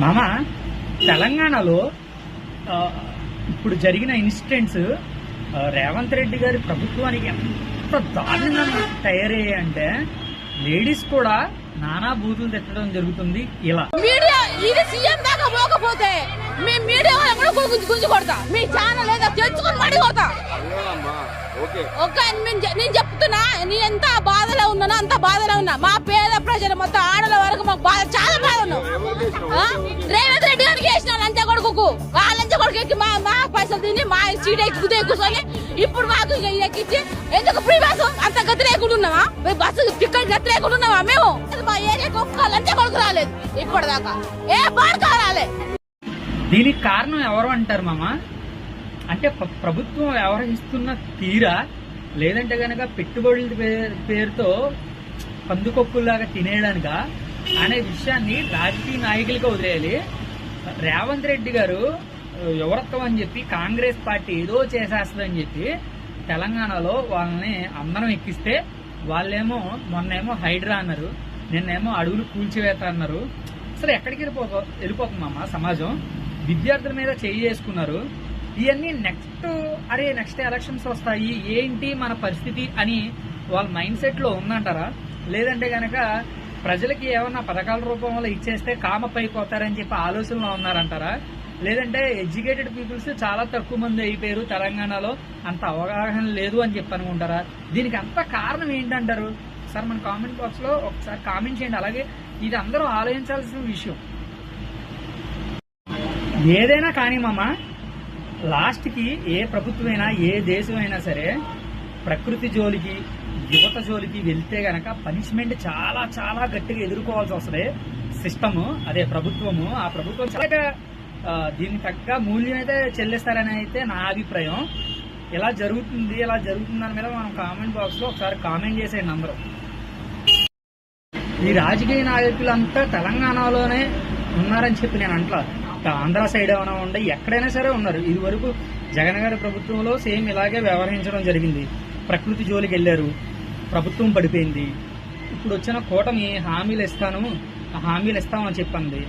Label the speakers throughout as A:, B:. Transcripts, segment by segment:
A: మామ తెలంగాణలో ఇప్పుడు జరిగిన ఇన్సిడెంట్స్ రేవంత్ రెడ్డి గారి ప్రభుత్వానికి ఎంత దారుణంగా తయారయ్యాయంటే లేడీస్ కూడా నానా బూతులు తిట్టడం జరుగుతుంది ఇలా.
B: మీడియా ఇది సీఎం దాకా పోకపోతే మీ మీడియా వాళ్ళని కూడా గుంజు గుంజు కొడతా. మీ ఛానల్ ఏదో తెచ్చుకొని మడి కొడతా
C: ఓకే.
B: నేను చెప్తున్నా నేను ఎంత రేవంత్ రెడ్డి గారికి వేసిన లంచ కొడుకు ఆ లంచ కొడుకు ఎక్కి మా మా పైసలు తిని మా సీట్ ఎక్కి కుదే కూర్చొని ఇప్పుడు మాకు ఎక్కించి ఎందుకు ఫ్రీ బస్సు అంత గతి లేకుండా మేము బస్సు టికెట్ గతి లేకుండా మేము? మా ఏరియాకి ఒక్క లంచ కొడుకు రాలేదు. ఇప్పటిదాకా. ఏ బాడుకా రాలేదు
A: దీనికి కారణం ఎవరు అంటారు మామ? అంటే ప్రభుత్వం వ్యవహరిస్తున్న తీరా? లేదంటే గనక పెట్టుబడుల పేరుతో పందుకొక్కుల్లాగా తినేయడానిక? అనే విషయాన్ని రాజకీయ నాయకులుగా వదిలేయాలి. రేవంత్ రెడ్డి గారు యువరత్వం అని చెప్పి కాంగ్రెస్ పార్టీ ఏదో చేసేస్తుందని చెప్పి తెలంగాణలో వాళ్ళని అందరం ఎక్కిస్తే వాళ్ళేమో మొన్నేమో హైడ్రా అన్నారు నిన్నేమో అడవులు కూల్చివేత అన్నారు. అసలు ఎక్కడికి వెళ్ళిపో వెళ్ళిపోతుందమ్మా సమాజం? విద్యార్థుల మీద చేయి చేసుకున్నారు ఇవన్నీ నెక్స్ట్ అరే నెక్స్ట్ ఎలక్షన్స్ వస్తాయి ఏంటి మన పరిస్థితి అని వాళ్ళ మైండ్ సెట్లో ఉందంటారా? లేదంటే కనుక ప్రజలకి ఏమన్నా పథకాల రూపంలో ఇచ్చేస్తే కామ పైపోతారని చెప్పి ఆలోచనలో ఉన్నారంటారా? లేదంటే ఎడ్యుకేటెడ్ పీపుల్స్ చాలా తక్కువ మంది అయిపోయారు తెలంగాణలో అంత అవగాహన లేదు అని చెప్పి అనుకుంటారా? దీనికి అంత కారణం ఏంటంటారు? సార్ మన కామెంట్ బాక్స్లో ఒకసారి కామెంట్ చేయండి. అలాగే ఇది అందరూ ఆలోచించాల్సిన విషయం. ఏదైనా కానీ మామ లాస్ట్కి ఏ ప్రభుత్వమైనా ఏ దేశమైనా సరే ప్రకృతి జోలికి యువత జోలికి వెళ్తే గనక పనిష్మెంట్ చాలా చాలా గట్టిగా ఎదుర్కోవాల్సి వస్తుంది. సిస్టము అదే ప్రభుత్వము. ఆ ప్రభుత్వం చాలా ఆ, దీనికి తగ్గ మూల్యం అయితే చెల్లిస్తారని అయితే నా అభిప్రాయం. ఇలా జరుగుతుంది ఎలా జరుగుతుంది దాని మీద మనం కామెంట్ బాక్స్లో ఒకసారి కామెంట్ చేసేయండి అందరూ. ఈ రాజకీయ నాయకులంతా తెలంగాణలోనే ఉన్నారని చెప్పి నేను అంటలా. ఆంధ్ర సైడ్ ఏమైనా ఉండే ఎక్కడైనా సరే ఉన్నారు. ఇది వరకు జగన్ గారి ప్రభుత్వంలో సేమ్ ఇలాగే వ్యవహరించడం జరిగింది. ప్రకృతి జోలికి వెళ్ళారు. ప్రభుత్వం పడిపోయింది. ఇప్పుడు వచ్చిన కూటమి హామీలు ఇస్తాను. హామీలు ఇస్తామని చెప్పింది.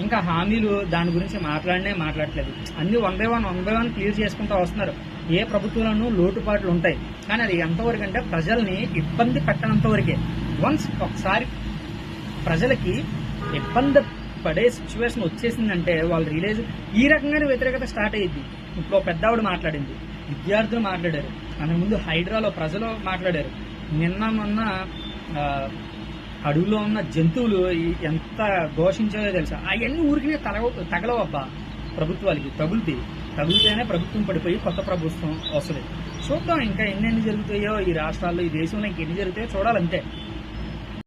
A: ఇంకా హామీలు దాని గురించి మాట్లాడనే మాట్లాడట్లేదు. అన్ని one by one one by one clear చేసుకుంటూ వస్తున్నారు. ఏ ప్రభుత్వంలోనూ లోటుపాట్లు ఉంటాయి. కానీ అది ఎంతవరకు అంటే ప్రజల్ని ఇబ్బంది పెట్టనంత వరకే. వన్స్ ఒకసారి ప్రజలకి ఇబ్బంది పడే సిచ్యువేషన్ వచ్చేసిందంటే వాళ్ళు రిలీజ్ ఈ రకంగానే వ్యతిరేకత స్టార్ట్ అయ్యింది ఇప్పుడు పెద్ద ఆవిడ మాట్లాడింది. విద్యార్థులు మాట్లాడారు. ముందు హైడ్రాలో ప్రజలు మాట్లాడారు. నిన్న మొన్న అడవిలో ఉన్న జంతువులు ఎంత ఘోషించాయో తెలుసా? అవన్నీ ఊరికి తగ తగలవబ్బా ప్రభుత్వాలకి. తగులుతాయి. తగులుతేనే ప్రభుత్వం పడిపోయి కొత్త ప్రభుత్వం వస్తుంది. చూద్దాం ఇంకా ఎన్నెన్ని జరుగుతాయో ఈ రాష్ట్రాల్లో ఈ దేశంలో ఇంకెన్ని జరుగుతాయో చూడాలంతే.